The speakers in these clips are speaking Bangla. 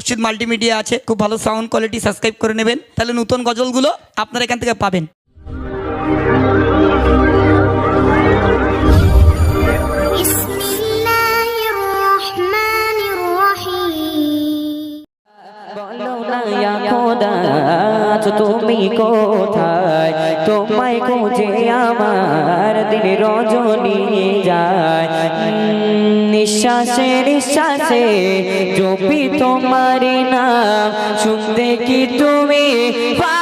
উচিত মাল্টিমিডিয়া আছে খুব ভালো সাউন্ড কোয়ালিটি সাবস্ক্রাইব করে নেবেন। তাহলে নতুন গজলগুলো আপনারা এখান থেকে পাবেন। খোদা। আছো তুমি কোথায়? তোমায় খুঁজে আমার দিন রজনী যায়। নিঃশ্বাসে নিঃশ্বাসে জপি তোমার না শুনতে কি তুমি? পাও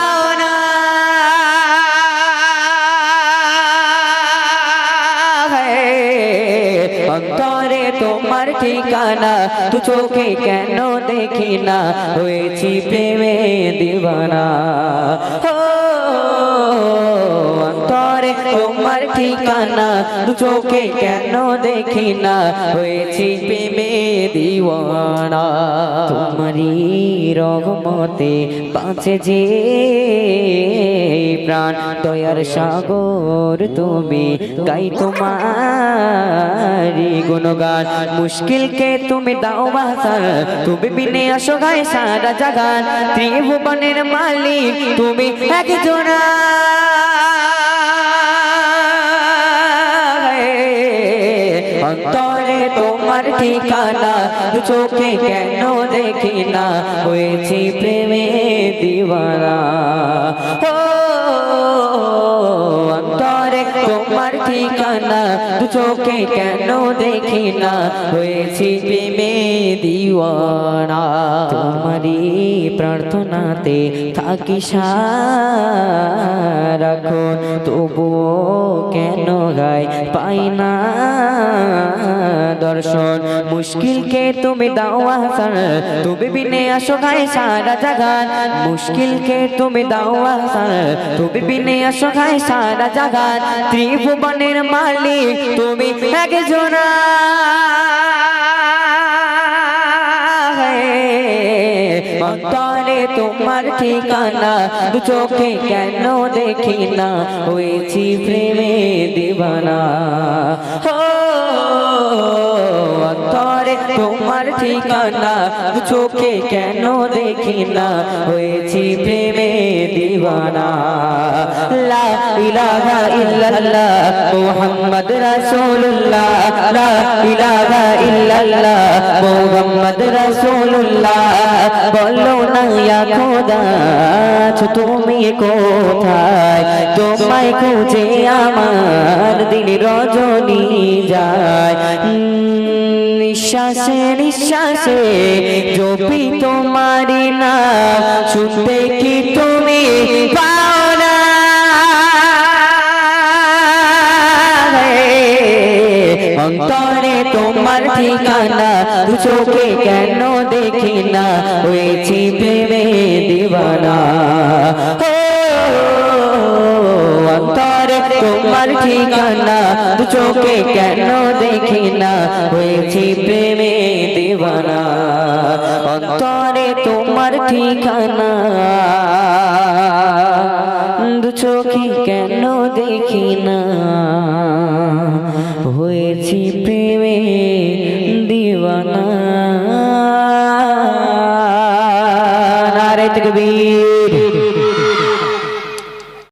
ঠিকানা তু চোখে কেন দেখি না? হয়েছি প্রেমে দিবানা। তোমার ঠিকানা তু চোখে কেন দেখি না? হয়েছি প্রেমে দিওয়ানা তোমারই রহমতে বাঁচে যে প্রাণ দয়ার সাগর তুমি গাই তোমারি গুণগান। মুশকিল কে তুমি দাও বাসার তুমি বিনে আসো গায়ে সারা জাগান। ত্রিভুবনের মালিক তুমি অন্তরে তোমার ঠিকানা, চোখে কেন দেখি না। হয়েছি প্রেমে দিওয়ানা। ঠিকানা? দু চোখে কেন দেখি না? হয়েছি প্রেমে দিওয়ানা। তোমারই প্রার্থনাতে থাকি রাখো তবু কেন গায় পাই না দর্শন? মুশকিল কে তুমি দাও আসান তুমি বিনে আসো গায়ে সারা জাগান। মুশকিল কে তুমি দাও আসান তুমি বিনে আসো গায়ে সারা জাগান। ত্রিভুবনের মালিক তুমি একজনা অন্তরে তোমার ঠিকানা, দু চোখে কেন দেখি না? হয়েছি প্রেমে দিবানা। তোমার ঠিকানা চোখে কেন দেখি না হয়েছি প্রেমে দিবানা লা ইলাহা ইল্লাল্লাহ, মুহাম্মদ রাসূলুল্লাহ। লা ইলাহা ইল্লাল্লাহ, মুহাম্মদ রাসূলুল্লাহ। বলো না খোদা তুমি কোথায়? তোমায় খুঁজে আমার দিন রজনী যায়। নিঃশ্বাসে নিঃশ্বাসে, জপি তোমারি না, শুনতে কি তুমি পাও অন্তরে তোমার ঠিকানা, চোখে কেন দেখি না? হয়েছি প্রেমে দিবানা। অন্তরে তোমার ঠিকানা দু চোখে কেন দেখি না হয়েছি প্রেমে দিবানা। অন্তরে তোমার ঠিকানা দু চোখে কেন দেখি না হয়েছি প্রেমে দিওয়ানা